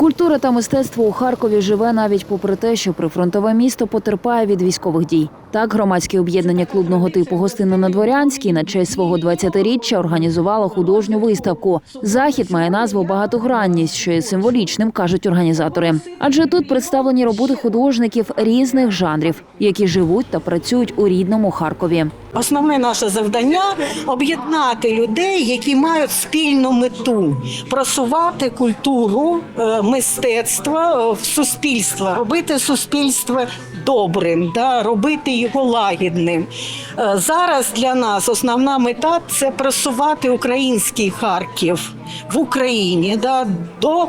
Культура та мистецтво у Харкові живе навіть попри те, що прифронтове місто потерпає від військових дій. Так, громадське об'єднання клубного типу Гостино на Дворянській на честь свого 20-річчя організувало художню виставку. Захід має назву Багатогранність, що є символічним, кажуть організатори. Адже тут представлені роботи художників різних жанрів, які живуть та працюють у рідному Харкові. Основне наше завдання об'єднати людей, які мають спільну мету просувати культуру, мистецтво е, в суспільство, робити суспільство добрим, да, робити його лагідним. Е, Зараз для нас основна мета це просувати український Харків в Україні да, до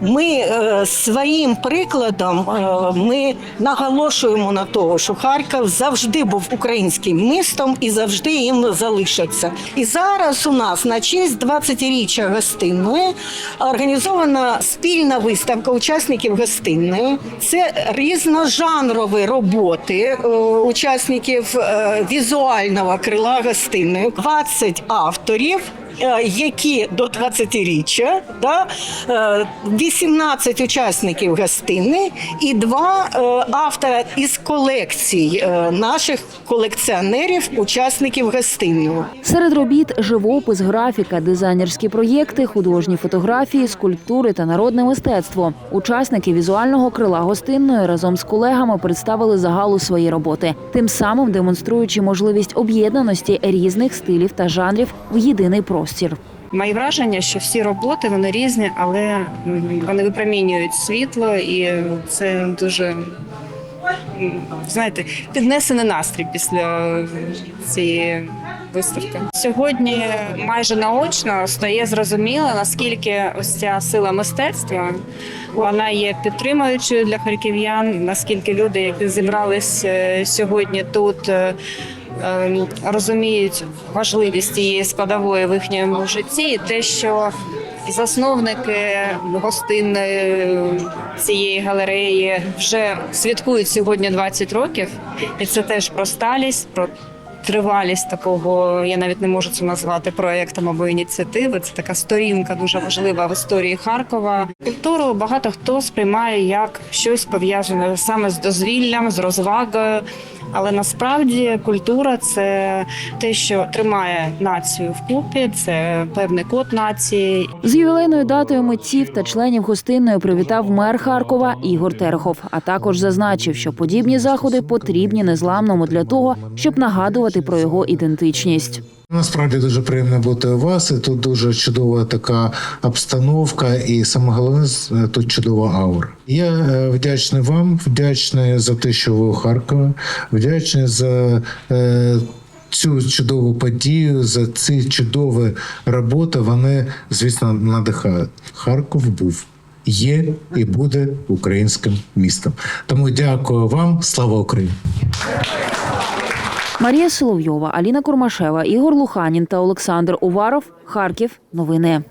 ми е, своїм прикладом е, ми наголошуємо на того, що Харків завжди був українським містом і завжди їм залишиться. І зараз у нас на честь 20-річчя гостинної організована спільна виставка учасників гостинної. Це різножанрові роботи е, учасників візуального крила гостинної. 20 авторів які до 20-річчя, да, е, 18 учасників гостини і два е, автора із колекцій е, наших колекціонерів, учасників гостинного. Серед робіт живопис, графіка, дизайнерські проєкти, художні фотографії, скульптури та народне мистецтво. Учасники візуального крила гостинної разом з колегами представили загалу свої роботи, тим самим демонструючи можливість об'єднаності різних стилів та жанрів в єдиний простір. Мої враження, що всі роботи вони різні, але вони випромінюють світло, і це дуже знаєте, піднесений настрій після цієї виставки. Сьогодні майже наочно стає зрозуміло, наскільки ось ця сила мистецтва вона є підтримуючою для харків'ян, наскільки люди, які зібрались е, сьогодні тут. Е, е, розуміють важливість цієї складової в їхньому житті, і те, що засновники гостинної цієї галереї вже святкують сьогодні 20 років, і це теж про сталість, про тривалість такого. Я навіть не можу це назвати проектом або ініціативи. Це така сторінка дуже важлива в історії Харкова. Культуру багато хто сприймає як щось пов'язане саме з дозвіллям, з розвагою. Але насправді культура це те, що тримає націю вкупі, це певний код нації. З ювілейною датою митців та членів гостинної привітав мер Харкова Ігор Терехов. А також зазначив, що подібні заходи потрібні незламному для того, щоб нагадувати про його ідентичність. Насправді дуже приємно бути у вас. І тут дуже чудова така обстановка, і саме головне тут чудова аура. Я е, вдячний вам, вдячний за те, що ви у Харкові, вдячний за. Е, Цю чудову подію за ці чудові роботи вони, звісно, надихають. Харків був, є і буде українським містом. Тому дякую вам, слава Україні! Марія Соловйова, Аліна Курмашева, Ігор Луханін та Олександр Уваров. Харків. Новини.